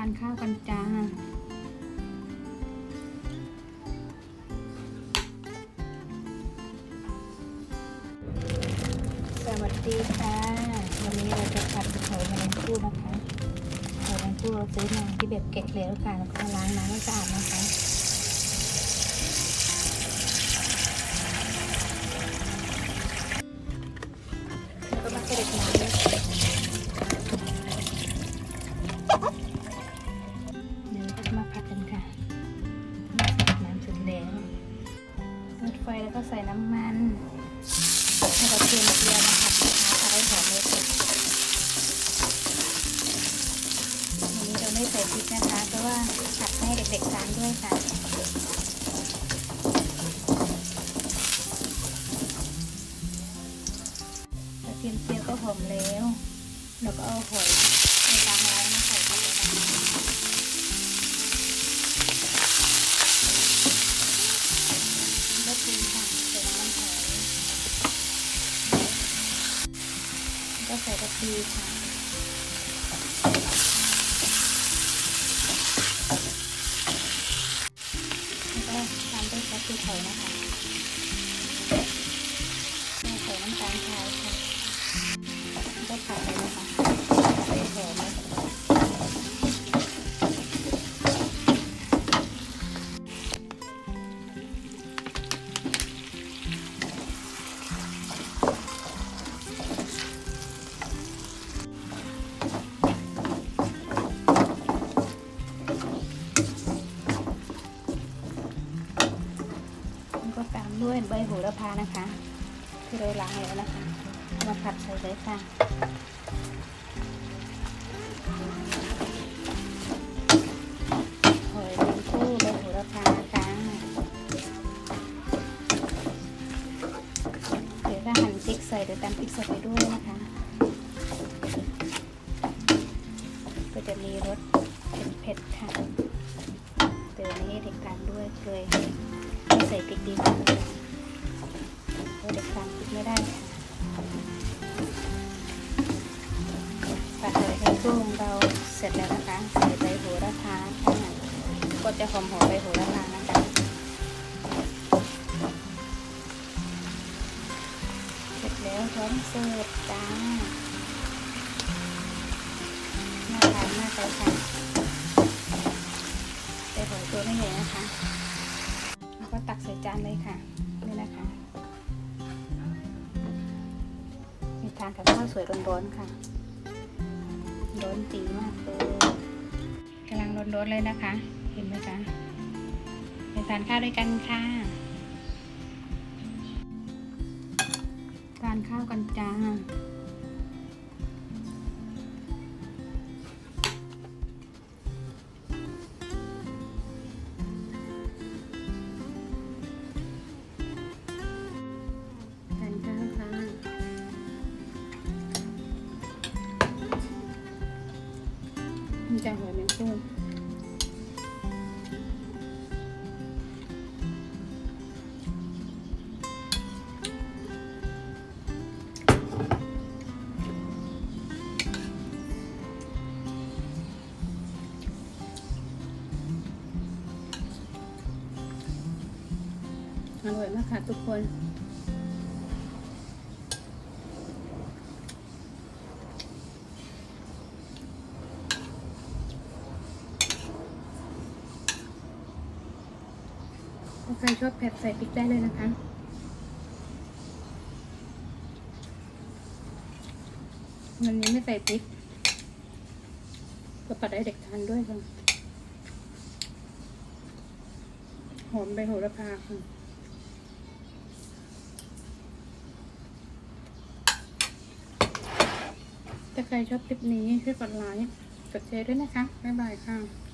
านข้าวกันจ้าสวัสดีค่ะ วันนี้เราจะผัดหอยแมลงภู่นะคะหอยแมลงภู่เราซื้อมาที่แบบเก็บเหลวค่ะแล้วก็ล้างน้ำให้สะอาดนะคะแล้วก็มาเสด็จน้ ก็ใส่น้ำมันให้เราเทียมเจียวมาผัดนะคะผัดให้หอมเลยค่ะวันนี้เราไม่ใส่พริกนะคะเพราะว่าผัดให้เด็กๆทานด้วยค่ะกระเทียมเจียวก็หอมแล้ว แล้วก็เอาหอย ก็ใส่กะทิค่ะ แล้วก็ตามด้วยกะทิไข่นะคะ ก็ตามด้วยใบโหระพานะคะ ที่เราล้างแล้วนะคะ มาผัดใส่เลยค่ะหอยแมงคู่ใบโหระพาค่ะเดี๋ยวถ้าหั่นพริกใส่เดี๋ยวตามพริกสดไปด้วยนะคะ ก็จะมีรสเผ็ดๆค่ะเดี๋ยวนี้เด็กทานด้วยเลยไม่ ใส่พริกดีกว่าเราเด็กทานพริกไม่ได้ค่ะผัดหอยแมงคู่ของเราเสร็จแล้วนะคะใส่ใบโหระพาค่ะก็จะหอมหอมใบโหระพานะคะเสร็จแล้วพร้อมเสิร์ฟจ้าน่าทานมากเลานเลยค่ะ นี่นะคะ มีทานกับข้าวสวยร้อนๆค่ะ ร้อนจีมากเลยกำลังร้อนๆเลยนะคะ เห็นไหมคะไปทานข้าวด้วยกันค่ะ ทานข้าวกันจ้า มันจะหอยแมงคู่อร่อยมากค่ะทุกคน ถ้าใครชอบเผ็ดใส่พริกได้เลยนะคะ วันนี้ไม่ใส่พริกก็ปัดให้เด็กทานด้วยค่ะหอมใบโหระพาค่ะถ้าใครชอบคลิปนี้ช่วยกดไลค์กดแชร์ด้วยนะคะ บ๊ายบายค่ะ